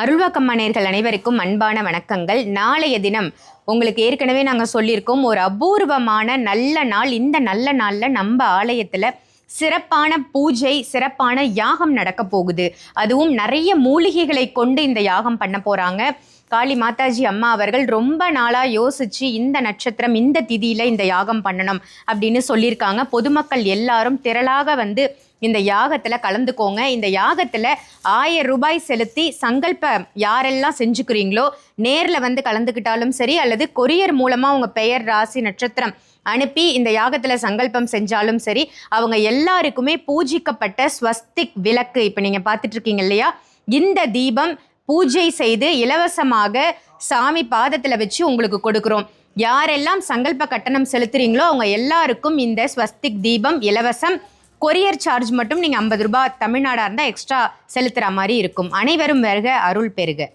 அருள்வாக்கம்மனேர்கள் அனைவருக்கும் அன்பான வணக்கங்கள். நாளைய தினம் உங்களுக்கு ஏற்கனவே நாங்கள் சொல்லியிருக்கோம் ஒரு அபூர்வமான நல்ல நாள் இந்த நல்ல நாளில் நம்ம ஆலயத்தில் சிறப்பான பூஜை சிறப்பான யாகம் நடக்க போகுது. அதுவும் நிறைய மூலிகைகளை கொண்டு இந்த யாகம் பண்ண போகிறாங்க காளி மாதாஜி அம்மா அவர்கள் ரொம்ப நாளாக யோசிச்சு இந்த நட்சத்திரம் இந்த திதியில் இந்த யாகம் பண்ணணும் அப்படின்னு சொல்லியிருக்காங்க. பொதுமக்கள் எல்லாரும் திரளாக வந்து இந்த யாகத்தில் கலந்துக்கோங்க. இந்த யாகத்தில் ஆயிரம் ரூபாய் செலுத்தி சங்கல்ப யாரெல்லாம் செஞ்சுக்கிறீங்களோ நேரில் வந்து கலந்துக்கிட்டாலும் சரி அல்லது கொரியர் மூலமாக உங்கள் பெயர் ராசி நட்சத்திரம் அனுப்பி இந்த யாகத்தில் சங்கல்பம் செஞ்சாலும் சரி அவங்க எல்லாருக்குமே பூஜிக்கப்பட்ட ஸ்வஸ்திக் விளக்கு இப்போ நீங்கள் பார்த்துட்ருக்கீங்க இல்லையா? இந்த தீபம் பூஜை செய்து இலவசமாக சாமி பாதத்தில் வச்சு உங்களுக்கு கொடுக்குறோம். யாரெல்லாம் சங்கல்ப கட்டணம் செலுத்துறீங்களோ அவங்க எல்லாருக்கும் இந்த ஸ்வஸ்திக் தீபம் இலவசம். கொரியர் சார்ஜ் மட்டும் நீங்கள் ஐம்பது ரூபாய் தமிழ்நாடாக இருந்தால் எக்ஸ்ட்ரா செலுத்துகிற மாதிரி இருக்கும். அனைவரும் வருக அருள் பெருக.